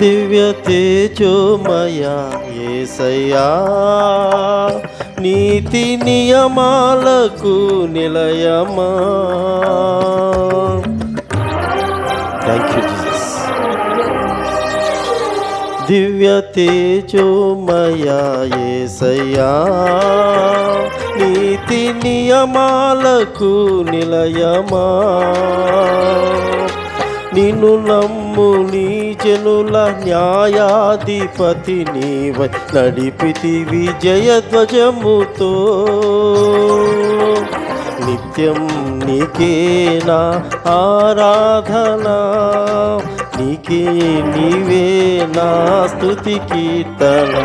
దివ్య తేజోమయ ఏసయ్యా. నీతి నియమాలకు నిలయమా. థ్యాంక్ యూ జీసస్ దివ్య తేజోమయ ఏసయ్యా. నీతి నియమాలకు నిలయమా. నిన్ను నమ్ము నీ జనుల న్యాయాధిపతి నీవై నడిపితివి జయధ్వజముతో నిత్యం నీకేనా ఆరాధన? నీకే నీవేనా స్తుతి కీర్తన.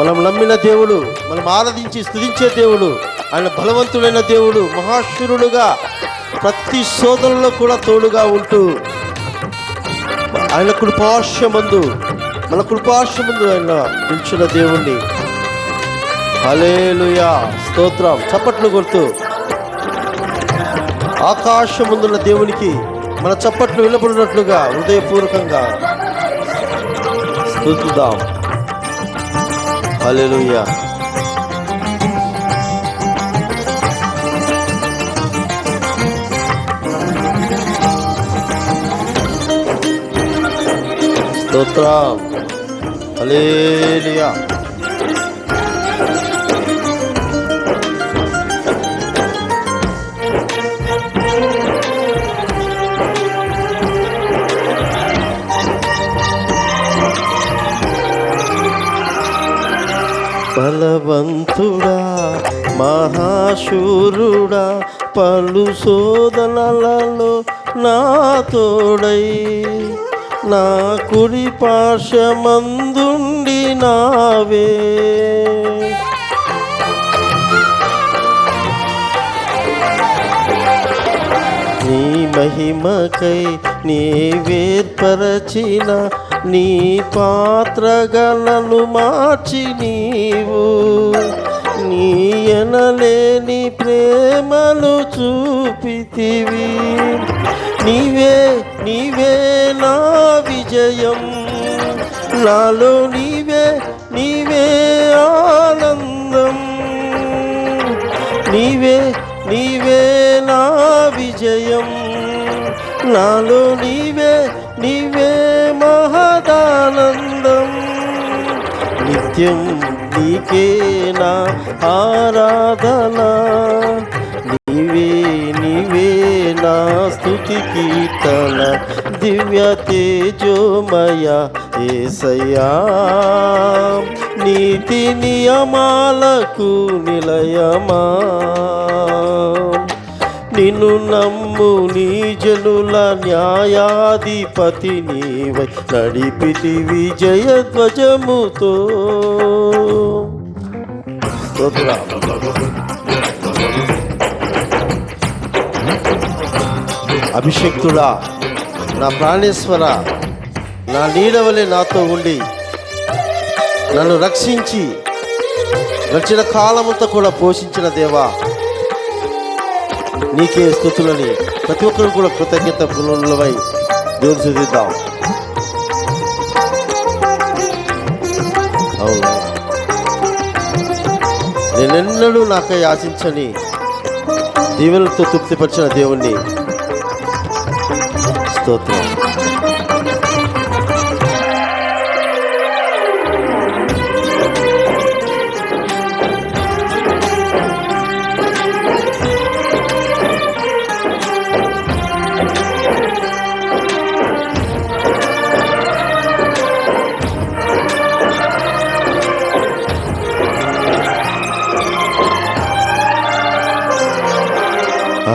మనం నమ్మిన దేవుడు మనం ఆరాధించి స్థుతించే దేవుడు ఆయన బలవంతుడైన దేవుడు మహాశురుడుగా ప్రతి శోధనలో కూడా తోడుగా ఉంటూ ఆయన కృపాశ్యమందు మన కృపాశ్యమందు ఆయన పిలిచిన దేవుణ్ణి. అలేలుయా స్తోత్రం చప్పట్లు కొడుతూ. ఆకాశముందున్న దేవునికి మన చప్పట్లు వినపడినట్లుగా హృదయపూర్వకంగా స్తుతుదాం హల్లెలూయా స్తోత్రం హల్లెలూయా బలవంతుడా మహాశూరుడా పలు శోధనలలో నా తోడై. నా కుడి పార్శ్వమందుండి నావే. నీ మహిమకై నీ వేర్పరచిన నీ పాత్రగలను మార్చి నీవు నీ ఎనలేని ప్రేమలు చూపితివి. నీవే నీవే నా విజయం. నాలో నీవే నీవే ఆనందం. నీవే నీవే నా విజయం. నాలో నీవే నీవే నిత్యం నీకేనా ఆరాధన? నీవే నీవే నా స్తుతి కీర్తన దివ్య తేజోమయ ఏసయ్యా. నీతి నియమాలకు నిలయమా? నిన్ను నమ్ము నీ జనుల న్యాయాధిపతి నీవై. నడిపితి జయధ్వజముతో ధ్వజముతో. అభిషక్తుడా నా ప్రాణేశ్వర నా నీడవలే నాతో ఉండి. నన్ను రక్షించి రక్షణ కాలమంతా కూడా పోషించిన దేవా నీకే స్థుతులని ప్రతి ఒక్కరు కూడా కృతజ్ఞత గుణులవై దేవుని చూద్దాం. అవును. నేనెన్నడూ నాకై ఆశించని దీవెనలతో తృప్తిపరిచిన దేవుణ్ణి. స్తోత్రం.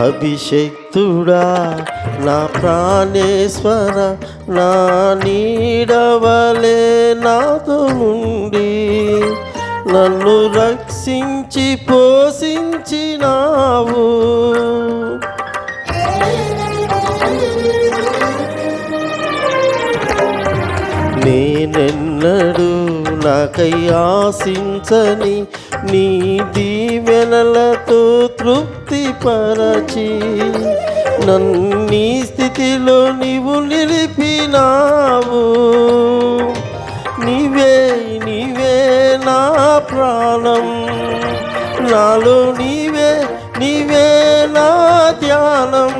అభిషక్తుడా నా ప్రాణేశ్వర నా నీడవలే నాతో ఉండి. నన్ను రక్షించి పోషించినావు. నేనెన్నడు నాకై ఆశించని నీ దీవెనలతో తృప్తిపరచి నన్నీ స్థితిలో నీవు నిలిపినావు. నీవే నీవే నా ప్రాణం. నాలో నీవే నీవే నా ధ్యానం.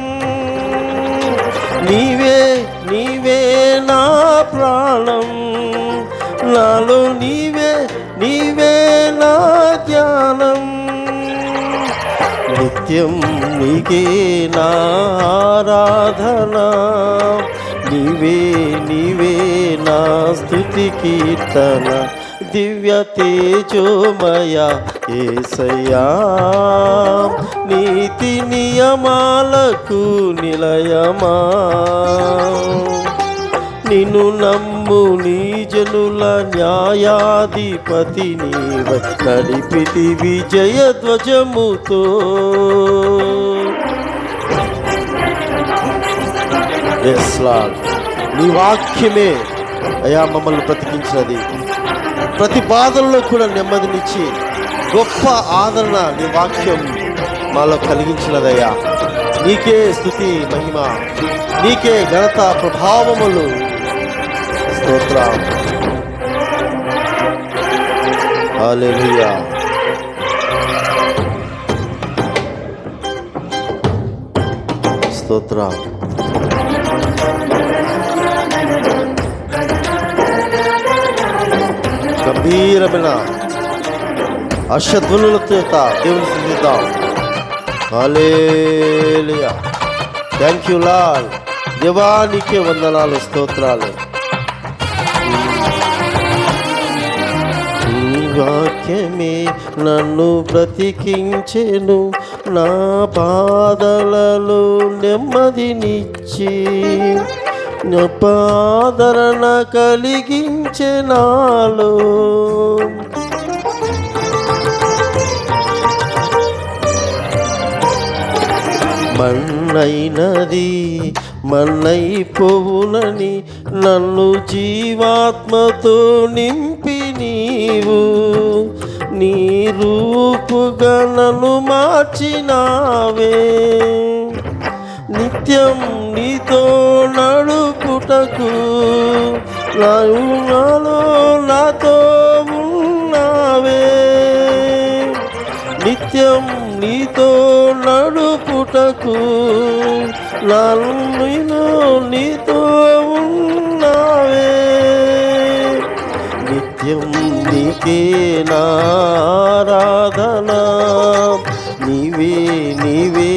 నీవే నీవే నా ప్రాణం. నాలో నీ నిత్యం నీకే నా ఆరాధన నీవే నీవే నా స్థుతి కీర్తన. దివ్య తేజోమయ ఏసయ్యా. నీతి నియమాలకు నిలయమా. నిన్ను నమ్ము నీ జనుల న్యాయాధిపతి నీవ నడిపితి విజయ ధ్వజముతో. నీ వాక్యమే అయా మమ్మల్ని బ్రతికించినది. ప్రతి బాధల్లో కూడా నెమ్మదినిచ్చి గొప్ప ఆదరణ నీ వాక్యం మాలో కలిగించినదయ్యా. నీకే స్థుతి మహిమ. నీకే ఘనత ప్రభావములు. స్తోత్ర హల్లెలూయా స్తోత్రం గంభీరమైన అశ్వధ్వనుల చేత దేవుని స్థుతిద్దాం హల్లెలూయా థ్యాంక్ యూ లాల్ దేవానికే వందనాలు స్తోత్రాలు వాక్యమే నన్ను బ్రతికించెను నా పాదలలో నెమ్మదినిచ్చి పాదరణ కలిగించే నాలో. మన్నైనది మన్నైపోవునని నన్ను జీవాత్మతో నింపి నీవు నీ రూపుగా నన్ను మార్చినావే. నిత్యం నీతో నడుపుటకు నాయు నాలో నాతో ఉన్నావే. నిత్యం నీతో నడుపుటకు నన్ను నీతో ఉన్నావే. నీకే నారాధన నీవే నీవే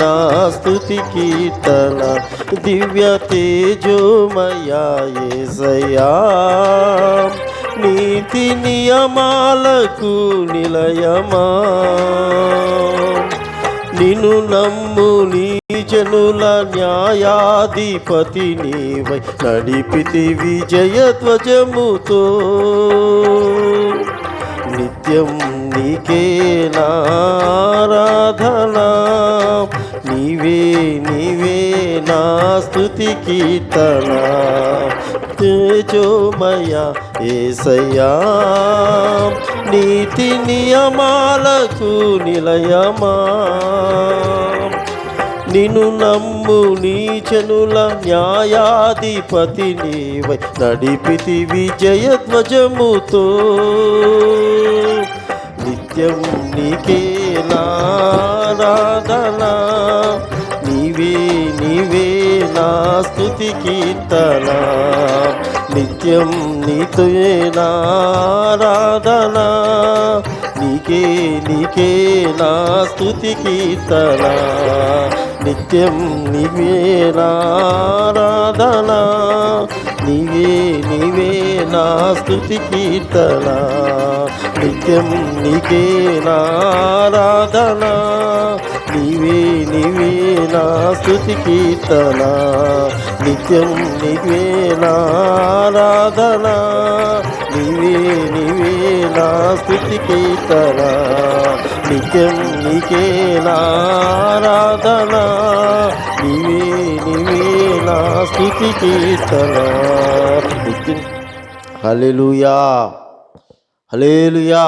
నా స్థుతి కీర్తన దివ్య తేజోమయా నీతి నియమాలకు నిలయమా నిన్ను నమ్ము నీ జనుల న్యాయాధిపతి నీవై. నడిపితి విజయ ధ్వజముతో. నిత్యం నీకే నారాధన. నీవే నీవే నా స్థుతి కీర్తన. తేజోమయ ఏసయ్యా. నీతి నియమాలకు నిలయమా? నిను నమ్ము నీచనుల న్యాయాధిపతి నీవై నడిపితి విజయ ధ్వజముతో. నిత్యం నీకే నారాధన నీవే నీవే నా స్థుతి కీర్తనా నిత్యం నీతుయే నారాధనా. నీకే నీకే నా స్థుతి కీర్తన. నిత్యం నీవే నారాధనా. నీవే నీవే నా స్థుతి కీర్తన. నిత్యం నీకే నారాధనా. నీవే నీవే నా స్తుతి కీర్తన నిత్యం నీవే నారాధన నీవే నీవే నా స్థుతి కీర్తన నిత్యం నీకే నారాధన నీవే నీవే నా స్థుతి కీర్తన. నిత్యం హలెలుయా హలేలుయా